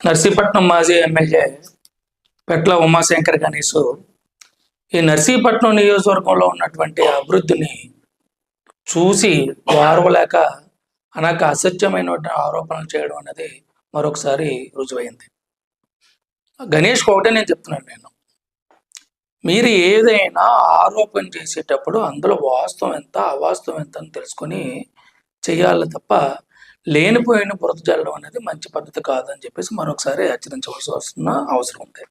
నర్సీపట్నం మాజీ ఎమ్మెల్యే పెట్ల ఉమాశంకర్ గణేష్ ఈ నర్సీపట్నం నియోజకవర్గంలో ఉన్నటువంటి అభివృద్ధిని చూసి వారవలేక అనేక అసత్యమైన ఆరోపణలు చేయడం అనేది మరొకసారి రుజువైంది. గణేష్ ఒకటే నేను చెప్తున్నాను నేను. మీరు ఏదైనా ఆరోపణ చేసేటప్పుడు అందులో వాస్తవం ఎంత అవాస్తవం ఎంత అని తెలుసుకొని చేయాలి తప్ప లేనిపోయిన బురద జల్లడం అనేది మంచి పద్ధతి కాదని చెప్పేసి మరొకసారి హెచ్చరించవలసి వస్తున్న అవసరం ఉంది.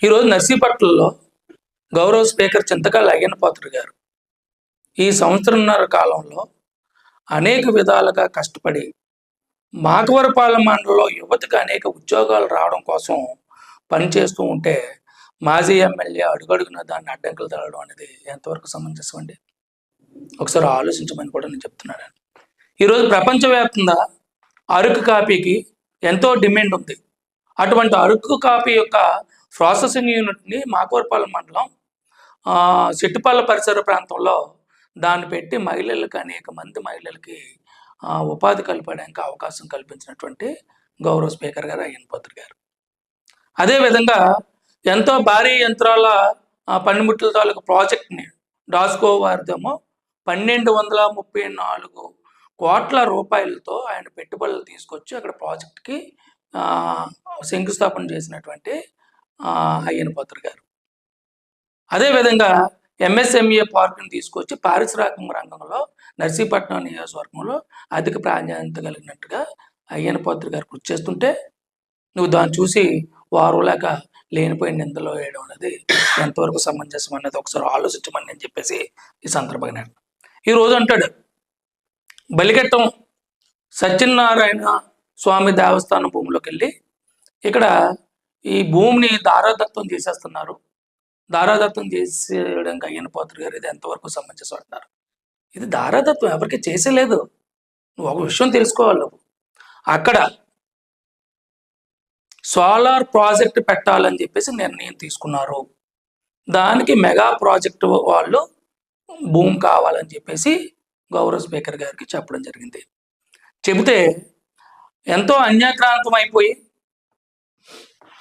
ఈరోజు నర్సీపట్నంలో గౌరవ స్పీకర్ చింతకాల అయ్యన్న గారు ఈ సంవత్సరంన్నర కాలంలో అనేక విధాలుగా కష్టపడి మాకవరపాలెం మండలంలో యువతకు అనేక ఉద్యోగాలు రావడం కోసం పనిచేస్తూ ఉంటే మాజీ ఎమ్మెల్యే అడుగడుగున దాన్ని అడ్డంకులు తగలడం అనేది ఎంతవరకు సమంజసం అండి ఒకసారి ఆలోచించమని కూడా నేను చెప్తున్నాను ఈరోజు ప్రపంచవ్యాప్తంగా అరకు కాపీకి ఎంతో డిమాండ్ ఉంది. అటువంటి అరకు కాపీ యొక్క ప్రాసెసింగ్ యూనిట్ని మాకవరపాలెం మండలం ఆ, పరిసర ప్రాంతంలో దాన్ని పెట్టి మహిళలకు అనేక మంది మహిళలకి ఉపాధి కల్పడానికి అవకాశం కల్పించినటువంటి గౌరవ స్పీకర్ గారు అయ్యన్ పత్రి గారు. అదేవిధంగా ఎంతో భారీ యంత్రాల ఆ, పనిముట్ల తాలూకు ప్రాజెక్ట్ని డాస్కో వారిదేమో పన్నెండు వందల ముప్పై నాలుగు కోట్ల రూపాయలతో ఆయన పెట్టుబడులు తీసుకొచ్చి అక్కడ ప్రాజెక్ట్కి శంకుస్థాపన చేసినటువంటి అయ్యన పత్ర గారు. అదేవిధంగా ఎంఎస్ఎంఈ పార్క్ని తీసుకొచ్చి పారిశ్రామిక రంగంలో నర్సీపట్నం నియోజకవర్గంలో అధిక ప్రాధాన్యత కలిగినట్టుగా అయ్యన పత్ర గారు కృషి చేస్తుంటే నువ్వు దాన్ని చూసి వారులాక లేనిపోయిన నిందలో వేయడం అనేది ఎంతవరకు సమంజసం అనేది ఒకసారి ఆలోచించమని నేను చెప్పేసి ఈ సందర్భంగా నేను ఈ రోజు అంటాడు. బలిఘట్టం సత్యనారాయణ స్వామి దేవస్థానం భూమిలోకి వెళ్ళి ఇక్కడ ఈ భూమిని దారాదత్తం చేసేస్తున్నారు. దారాదత్తం చేసేయడానికి అయ్యన పాత్ర గారు ఇది ఎంతవరకు సమంజసం అంటారు ఇది దారాదత్వం ఎవరికి చేసేలేదు. నువ్వు ఒక విషయం తెలుసుకోవాలి. నువ్వు అక్కడ సోలార్ ప్రాజెక్ట్ పెట్టాలని చెప్పేసి నిర్ణయం తీసుకున్నారు. దానికి మెగా ప్రాజెక్ట్ వాళ్ళు భూమి కావాలని చెప్పేసి గౌరవ స్పీకర్ గారికి చెప్పడం జరిగింది. చెబితే ఎంతో అన్యాక్రాంతం అయిపోయి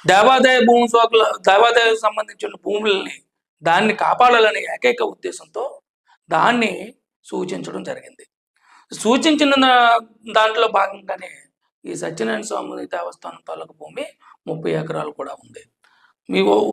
దేవాదాయ భూమి సోకుల దేవాదాయ సంబంధించిన భూములని దాన్ని కాపాడాలనే ఏకైక ఉద్దేశంతో దాన్ని సూచించడం జరిగింది. సూచించిన దాంట్లో భాగంగానే ఈ సత్యనారాయణ స్వామి దేవస్థానం తాలూకు భూమి ముప్పై ఎకరాలు కూడా ఉంది. మీ